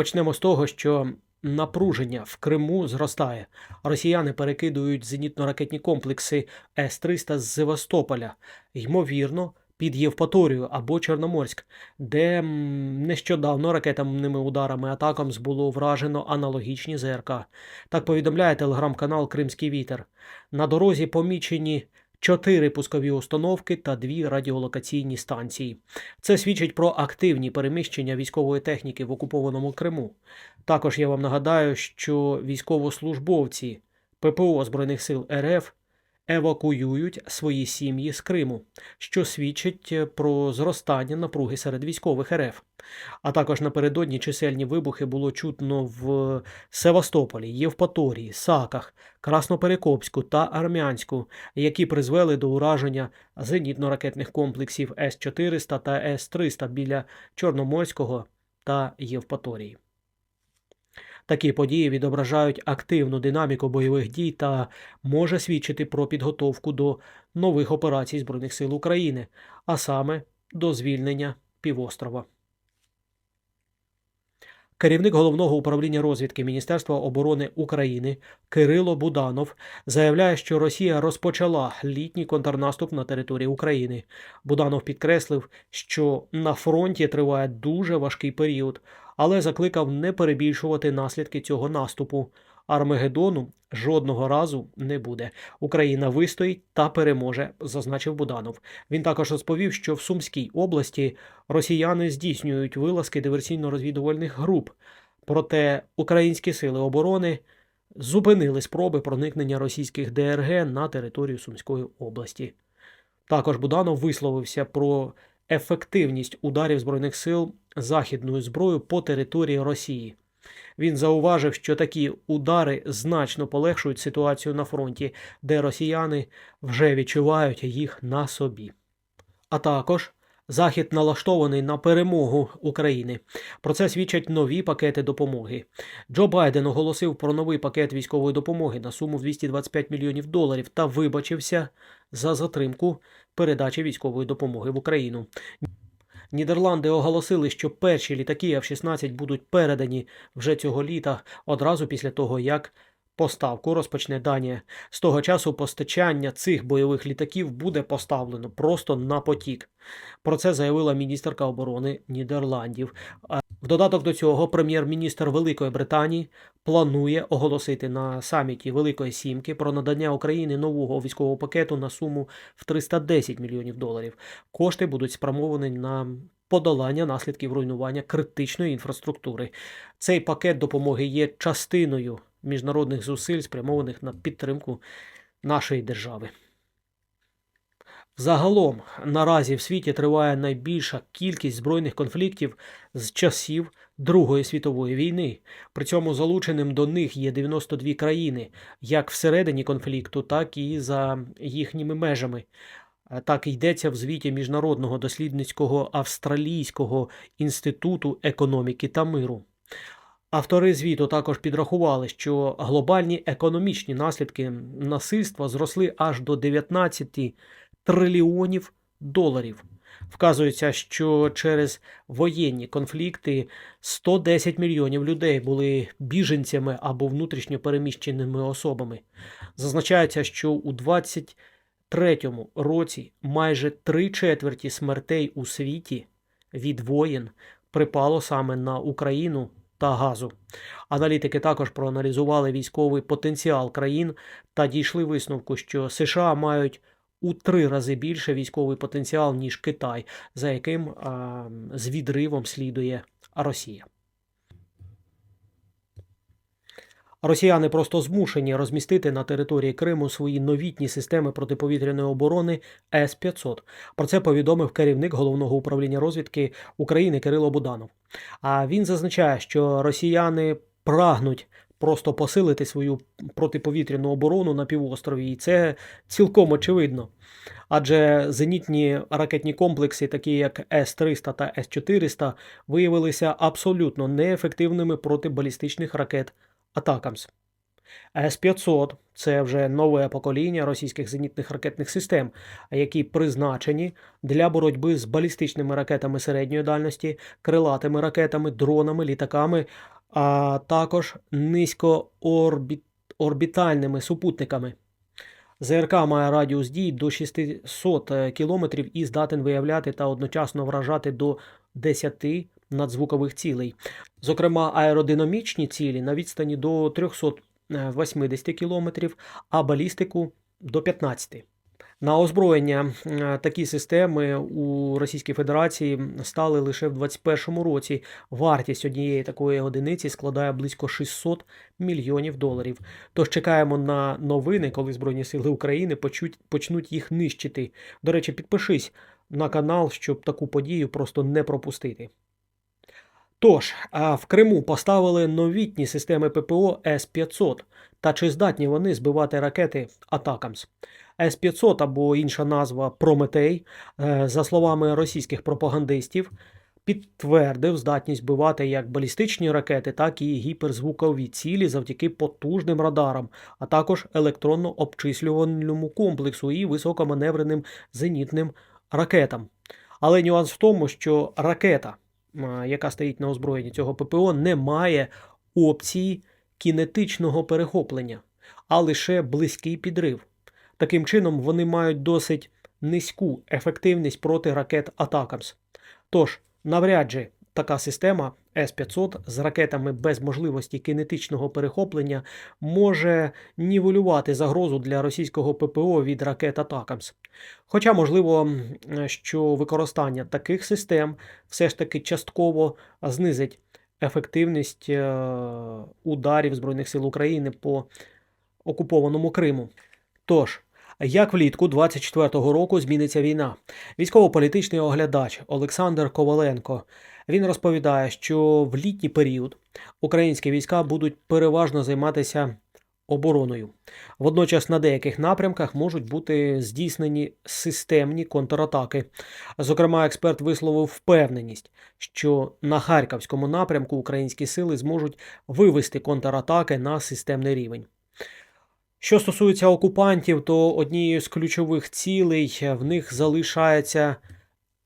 Почнемо з того, що напруження в Криму зростає. Росіяни перекидують зенітно-ракетні комплекси С-300 з Севастополя, ймовірно, під Євпаторію або Чорноморськ, де нещодавно ракетними ударами атакам було вражено аналогічні ЗРК. Так повідомляє телеграм-канал Кримський Вітер. На дорозі помічені чотири пускові установки та дві радіолокаційні станції. Це свідчить про активні переміщення військової техніки в окупованому Криму. Також я вам нагадаю, що військовослужбовці ППО Збройних сил РФ евакуюють свої сім'ї з Криму, що свідчить е, про зростання напруги серед військових РФ. А також напередодні чисельні вибухи було чутно в Севастополі, Євпаторії, Саках, Красноперекопську та Армянську, які призвели до ураження зенітно-ракетних комплексів С-400 та С-300 біля Чорноморського та Євпаторії. Такі події відображають активну динаміку бойових дій та може свідчити про підготовку до нових операцій Збройних сил України, а саме до звільнення півострова. Керівник головного управління розвідки Міністерства оборони України Кирило Буданов заявляє, що Росія розпочала літній контрнаступ на території України. Буданов підкреслив, що на фронті триває дуже важкий період, але закликав не перебільшувати наслідки цього наступу. Армагеддону жодного разу не буде. Україна вистоїть та переможе, зазначив Буданов. Він також розповів, що в Сумській області росіяни здійснюють вилазки диверсійно-розвідувальних груп. Проте українські сили оборони зупинили спроби проникнення російських ДРГ на територію Сумської області. Також Буданов висловився про ефективність ударів збройних сил західною зброєю по території Росії. Він зауважив, що такі удари значно полегшують ситуацію на фронті, де росіяни вже відчувають їх на собі. А також Захід налаштований на перемогу України. Про це свідчать нові пакети допомоги. Джо Байден оголосив про новий пакет військової допомоги на суму в 225 мільйонів доларів та вибачився за затримку передачі військової допомоги в Україну. Нідерланди оголосили, що перші літаки F-16 будуть передані вже цього літа, одразу після того, як поставку розпочне Данія. З того часу постачання цих бойових літаків буде поставлено просто на потік. Про це заявила міністерка оборони Нідерландів. В додаток до цього прем'єр-міністр Великої Британії планує оголосити на саміті Великої Сімки про надання Україні нового військового пакету на суму в 310 мільйонів доларів. Кошти будуть спрямовані на подолання наслідків руйнування критичної інфраструктури. Цей пакет допомоги є частиною міжнародних зусиль, спрямованих на підтримку нашої держави. Загалом наразі в світі триває найбільша кількість збройних конфліктів з часів Другої світової війни. При цьому залученим до них є 92 країни, як всередині конфлікту, так і за їхніми межами. Так йдеться в звіті Міжнародного дослідницького австралійського інституту економіки та миру. Автори звіту також підрахували, що глобальні економічні наслідки насильства зросли аж до 19 трильйонів доларів. Вказується, що через воєнні конфлікти 110 мільйонів людей були біженцями або внутрішньо переміщеними особами. Зазначається, що у 23-му році майже три четверті смертей у світі від воєн припало саме на Україну та газу. Аналітики також проаналізували військовий потенціал країн та дійшли висновку, що США мають у три рази більше військовий потенціал, ніж Китай, за яким а, з відривом слідує Росія. Росіяни просто змушені розмістити на території Криму свої новітні системи протиповітряної оборони С-500. Про це повідомив керівник головного управління розвідки України Кирило Буданов. А він зазначає, що росіяни прагнуть просто посилити свою протиповітряну оборону на півострові, і це цілком очевидно. Адже зенітні ракетні комплекси, такі як С-300 та С-400, виявилися абсолютно неефективними проти балістичних ракет Атакамс. С-500 це вже нове покоління російських зенітних ракетних систем, які призначені для боротьби з балістичними ракетами середньої дальності, крилатими ракетами, дронами, літаками, а також низькоорбітальними супутниками. ЗРК має радіус дій до 600 км і здатен виявляти та одночасно вражати до 10 надзвукових цілей. Зокрема, аеродинамічні цілі на відстані до 380 км, а балістику до 15. На озброєння такі системи у Російській Федерації стали лише в 2021 році. Вартість однієї такої одиниці складає близько 600 мільйонів доларів. Тож чекаємо на новини, коли Збройні Сили України почнуть їх нищити. До речі, підпишись на канал, щоб таку подію просто не пропустити. Тож, а в Криму поставили новітні системи ППО С-500. Та чи здатні вони збивати ракети Атакамс? С-500 або інша назва Прометей, е, за словами російських пропагандистів, підтвердив здатність збивати як балістичні ракети, так і гіперзвукові цілі завдяки потужним радарам, а також електронно-обчислювальному комплексу і високоманевреним зенітним ракетам. Але нюанс в тому, що ракета, яка стоїть на озброєнні цього ППО, не має опції кінетичного перехоплення, а лише близький підрив. Таким чином, вони мають досить низьку ефективність проти ракет Атакамс. Тож, навряд же така система С-500 з ракетами без можливості кинетичного перехоплення може нівелювати загрозу для російського ППО від ракет Атакамс. Хоча, можливо, що використання таких систем все ж таки частково знизить ефективність е, ударів Збройних сил України по окупованому Криму. Тож, як влітку 24-го року зміниться війна? Військово-політичний оглядач Олександр Коваленко він розповідає, що в літній період українські війська будуть переважно займатися обороною. Водночас на деяких напрямках можуть бути здійснені системні контратаки. Зокрема, експерт висловив впевненість, що на харківському напрямку українські сили зможуть вивести контратаки на системний рівень. Що стосується окупантів, то однією з ключових цілей в них залишається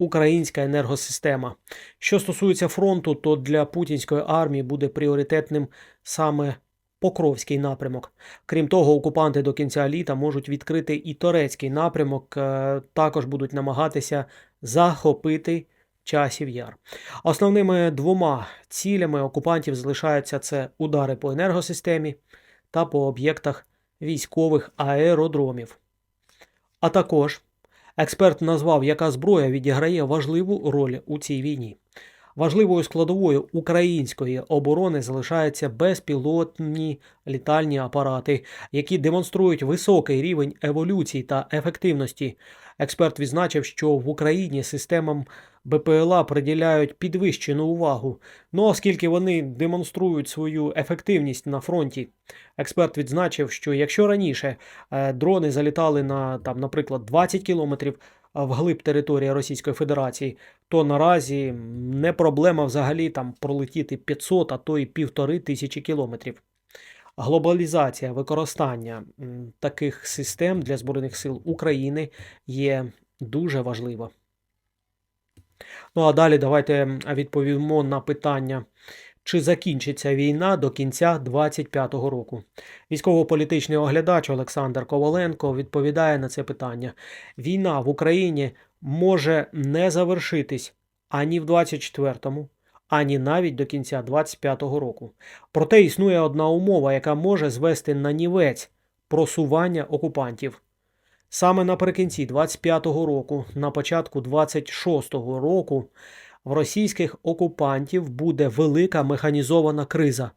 українська енергосистема. Що стосується фронту, то для путінської армії буде пріоритетним саме Покровський напрямок. Крім того, окупанти до кінця літа можуть відкрити і Торецький напрямок, е, також будуть намагатися захопити часів яр. Основними двома цілями окупантів залишаються це удари по енергосистемі та по об'єктах військових аеродромів. А також експерт назвав, яка зброя відіграє важливу роль у цій війні. Важливою складовою української оборони залишаються безпілотні літальні апарати, які демонструють високий рівень еволюції та ефективності. Експерт відзначив, що в Україні системам БПЛА приділяють підвищену увагу. Ну оскільки вони демонструють свою ефективність на фронті. Експерт відзначив, що якщо раніше е, дрони залітали на там, наприклад, 20 кілометрів вглиб території Російської Федерації, то наразі не проблема взагалі там пролетіти 500, а то і півтори тисячі кілометрів. Глобалізація використання таких систем для Збройних сил України є дуже важлива. Ну а далі давайте відповімо на питання. Чи закінчиться війна до кінця 2025 року? Військово-політичний оглядач Олександр Коваленко відповідає на це питання. Війна в Україні може не завершитись ані в 24-му, ані навіть до кінця 25-го року. Проте існує одна умова, яка може звести на нівець просування окупантів. Саме наприкінці 25-го року, на початку 26-го року, в російських окупантів буде велика механізована криза.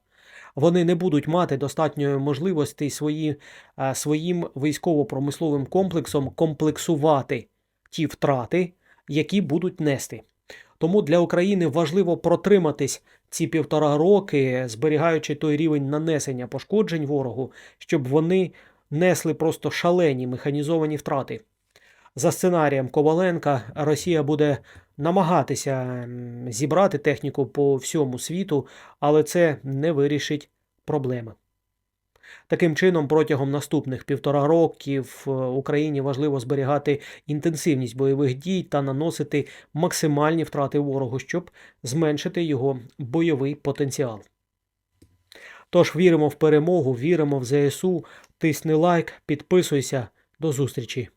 Вони не будуть мати достатньої можливості свої, е, своїм військово-промисловим комплексом комплексувати ті втрати, які будуть нести. Тому для України важливо протриматись ці півтора роки, зберігаючи той рівень нанесення пошкоджень ворогу, щоб вони несли просто шалені механізовані втрати. За сценарієм Коваленка, Росія буде намагатися зібрати техніку по всьому світу, але це не вирішить проблеми. Таким чином, протягом наступних півтора років е, Україні важливо зберігати інтенсивність бойових дій та наносити максимальні втрати ворогу, щоб зменшити його бойовий потенціал. Тож віримо в перемогу, віримо в ЗСУ. Тисни лайк, підписуйся. До зустрічі!